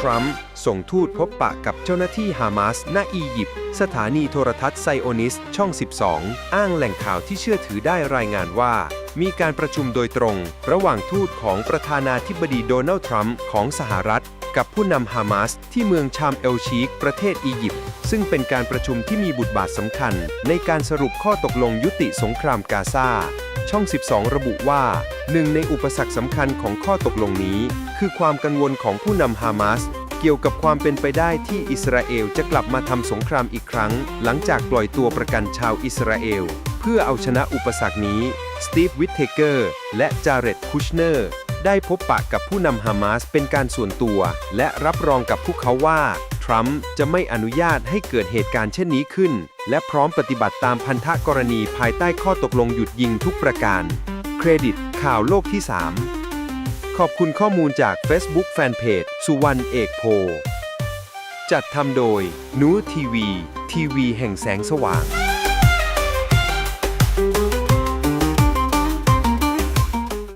ทรัมป์ส่งทูตพบปะกับเจ้าหน้าที่ฮามาสณอียิปต์สถานีโทรทัศน์ไซโอนิสช่อง 12 อ้างแหล่งข่าวที่เชื่อถือได้รายงานว่า มีการประชุมโดยตรง ระหว่างทูตของประธานาธิบดีโดนัลด์ทรัมป์ของสหรัฐ กับผู้นำฮามาสที่เมืองชามเอลชีกประเทศอียิปต์ซึ่งเป็นการประชุมที่มีบทบาทสำคัญ ในการสรุปข้อตกลงยุติสงครามกาซา ช่อง 12 ระบุว่าหนึ่งในอุปสรรคสำคัญของข้อตกลงนี้ คือความกังวลของผู้นำฮามาสเกี่ยวกับความเป็นไปได้ที่อิสราเอลจะกลับมาทำสงครามอีกครั้ง หลังจากปล่อยตัวประกันชาวอิสราเอล เพื่อเอาชนะอุปสรรคนี้ สตีฟ วิทเทเกอร์ และจาเรตคุชเนอร์ ได้พบปะกับผู้นำฮามาสเป็นการส่วนตัว และรับรองกับพวกเขาว่า รัมป์จะไม่อนุญาตให้เกิดเหตุการณ์เช่นนี้ขึ้น และพร้อมปฏิบัติตามพันธกรณีภายใต้ข้อตกลงหยุดยิงทุกประการ เครดิต ข่าวโลกที่ 3 ขอบคุณข้อมูลจาก Facebook Fanpage สุวรรณเอกโพ จัดทำโดยนูทีวี ทีวีแห่งแสงสว่าง